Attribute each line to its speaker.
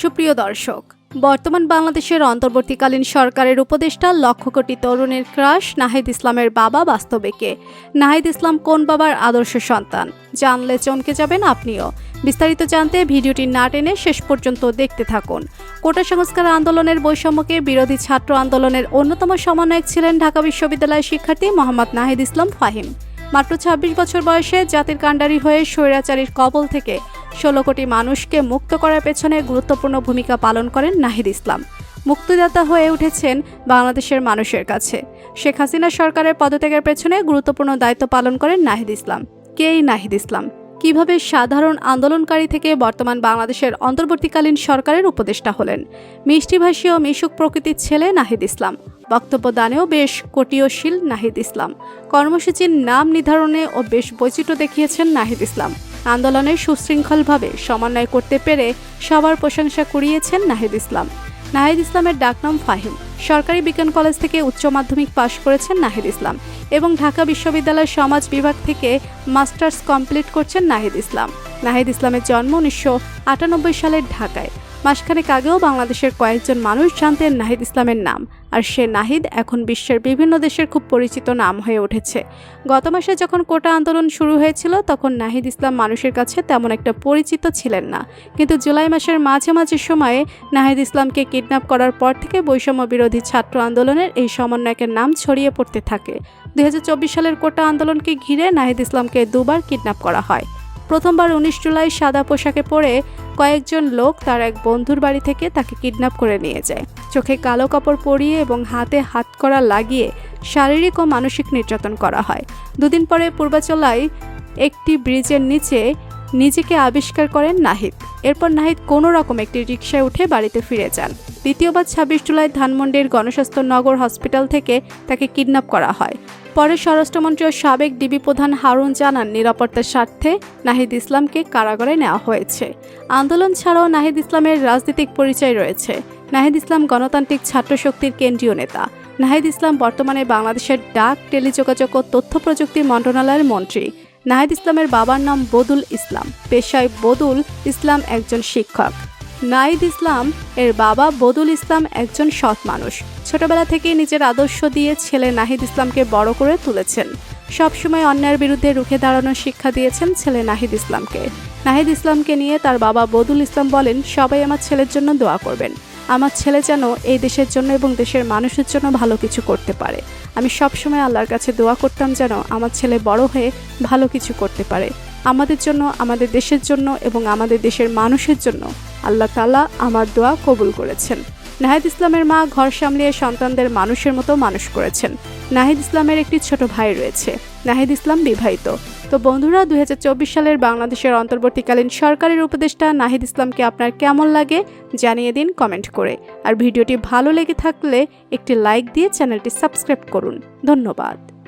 Speaker 1: সুপ্রিয় দর্শক, বর্তমান বাংলাদেশের অন্তর্বর্তীকালীন সরকারের উপদেষ্টা লক্ষ কোটি তরুণের ক্রাশ নাহিদ ইসলামের বাবা বাস্তবে কে নাহিদ ইসলাম কোন বাবার আদর্শ সন্তান? জানলে চমকে যাবেন আপনিও। বিস্তারিত জানতে ভিডিওটি না টেনে শেষ পর্যন্ত দেখতে থাকুন। কোটা সংস্কার আন্দোলনের বৈষম্যকে বিরোধী ছাত্র আন্দোলনের অন্যতম সমন্বয়ক ছিলেন ঢাকা বিশ্ববিদ্যালয়ের শিক্ষার্থী মোহাম্মদ নাহিদ ইসলাম ফাহিম। মাত্র ২৬ বছর বয়সে জাতির কাণ্ডারি হয়ে স্বৈরাচারীর কবল থেকে ষোলো কোটি মানুষকে মুক্ত করার পেছনে গুরুত্বপূর্ণ ভূমিকা পালন করেন নাহিদ ইসলাম। মুক্তিদাতা হয়ে উঠেছেন বাংলাদেশের মানুষের কাছে। শেখ হাসিনা সরকারের পদত্যাগের পেছনে গুরুত্বপূর্ণ দায়িত্ব পালন করেন নাহিদ ইসলাম। কে এই নাহিদ ইসলাম? কীভাবে সাধারণ আন্দোলনকারী থেকে বর্তমান বাংলাদেশের অন্তর্বর্তীকালীন সরকারের উপদেষ্টা হলেন? মিষ্টিভাষী ও মিশুক প্রকৃতির ছেলে নাহিদ ইসলাম। বক্তব্য দানেও বেশ কটিয়শীল নাহিদ ইসলাম। কর্মসূচির নাম নির্ধারণে ও বেশ বৈচিত্র্য দেখিয়েছেন নাহিদ ইসলাম। আন্দোলনের সুশৃঙ্খলভাবে সমন্বয় করতে পেরে সবার প্রশংসা কুড়িয়েছেন নাহিদ ইসলাম। নাহিদ ইসলামের ডাকনাম ফাহিম। সরকারি বিজ্ঞান কলেজ থেকে উচ্চ মাধ্যমিক পাশ করেছেন নাহিদ ইসলাম এবং ঢাকা বিশ্ববিদ্যালয়ের সমাজ বিভাগ থেকে মাস্টার্স কমপ্লিট করছেন নাহিদ ইসলাম। নাহিদ ইসলামের জন্ম উনিশশো আটানব্বই সালের ঢাকায়। মাসখানেক আগেও বাংলাদেশের কয়েকজন মানুষ জানতেন নাহিদ ইসলামের নাম। আর সে নাহিদ এখন বিশ্বের বিভিন্ন দেশের খুব পরিচিত নাম হয়ে উঠেছে। গত মাসে যখন কোটা আন্দোলন শুরু হয়েছিল, তখন নাহিদ ইসলাম মানুষের কাছে তেমন একটা পরিচিত ছিলেন না। কিন্তু জুলাই মাসের মাঝে মাঝে সময়ে নাহিদ ইসলামকে কিডন্যাপ করার পর থেকে বৈষম্য বিরোধী ছাত্র আন্দোলনের এই সমন্বয়কের নাম ছড়িয়ে পড়তে থাকে। দুই হাজার চব্বিশ সালের কোটা আন্দোলনকে ঘিরে নাহিদ ইসলামকে দুবার কিডন্যাপ করা হয়। প্রথমবার উনিশ জুলাই সাদা পোশাকে পরে কয়েকজন লোক তার এক বন্ধুর বাড়ি থেকে তাকে কিডন্যাপ করে নিয়ে যায়। চোখে কালো কাপড় পরিয়ে এবং হাতে হাত করা লাগিয়ে শারীরিক ও মানসিক নির্যাতন করা হয়। দুদিন পরে পূর্বাচলায় একটি ব্রিজের নিচে নিজেকে আবিষ্কার করেন নাহিদ। এরপর নাহিদ কোনো রকম একটি রিকশায় উঠে বাড়িতে ফিরে যান। দ্বিতীয়বার ছাব্বিশ জুলাই ধানমন্ডির গণস্বাস্থ্য নগর হসপিটাল থেকে তাকে কিডন্যাপ করা হয়। পরে স্বরাষ্ট্রমন্ত্রী ও সাবেক ডিবি প্রধান হারুন জানান, নিরাপত্তার স্বার্থে নাহিদ ইসলামকে কারাগারে নেওয়া হয়েছে। আন্দোলন ছাড়াও নাহিদ ইসলামের রাজনৈতিক পরিচয় রয়েছে। নাহিদ ইসলাম গণতান্ত্রিক ছাত্র শক্তির কেন্দ্রীয় নেতা। নাহিদ ইসলাম বর্তমানে বাংলাদেশের ডাক, টেলিযোগাযোগ ও তথ্য প্রযুক্তি মন্ত্রণালয়ের মন্ত্রী। নাহিদ ইসলামের বাবার নাম বদুল ইসলাম। পেশায় বদুল ইসলাম একজন শিক্ষক। নাহিদ ইসলাম এর বাবা বদুল ইসলাম একজন সৎ মানুষ। ছোটবেলা থেকেই নিজের আদর্শ দিয়ে ছেলে নাহিদ ইসলামকে বড় করে তুলেছেন। সবসময় অন্যায়ের বিরুদ্ধে রুখে দাঁড়ানোর শিক্ষা দিয়েছেন ছেলে নাহিদ ইসলামকে। নাহিদ ইসলামকে নিয়ে তার বাবা বদুল ইসলাম বলেন, সবাই আমার ছেলের জন্য দোয়া করবেন। আমার ছেলে যেন এই দেশের জন্য এবং দেশের মানুষের জন্য ভালো কিছু করতে পারে। আমি সবসময় আল্লাহর কাছে দোয়া করতাম যেন আমার ছেলে বড় হয়ে ভালো কিছু করতে পারে। আমাদের জন্য, আমাদের দেশের জন্য এবং আমাদের দেশের মানুষের জন্য আল্লাহ তালা আমার দোয়া কবুল করেছেন। নাহিদ ইসলামের মা ঘর সামলিয়ে সন্তানদের মানুষের মতো মানুষ করেছেন। নাহিদ ইসলামের একটি ছোট ভাই রয়েছে। নাহিদ ইসলাম বিবাহিত। তো বন্ধুরা, দুই হাজার চব্বিশ সালের বাংলাদেশের অন্তর্বর্তীকালীন সরকারের উপদেষ্টা নাহিদ ইসলামকে আপনার কেমন লাগে জানিয়ে দিন কমেন্ট করে। আর ভিডিওটি ভালো লেগে থাকলে একটি লাইক দিয়ে চ্যানেলটি সাবস্ক্রাইব করুন। ধন্যবাদ।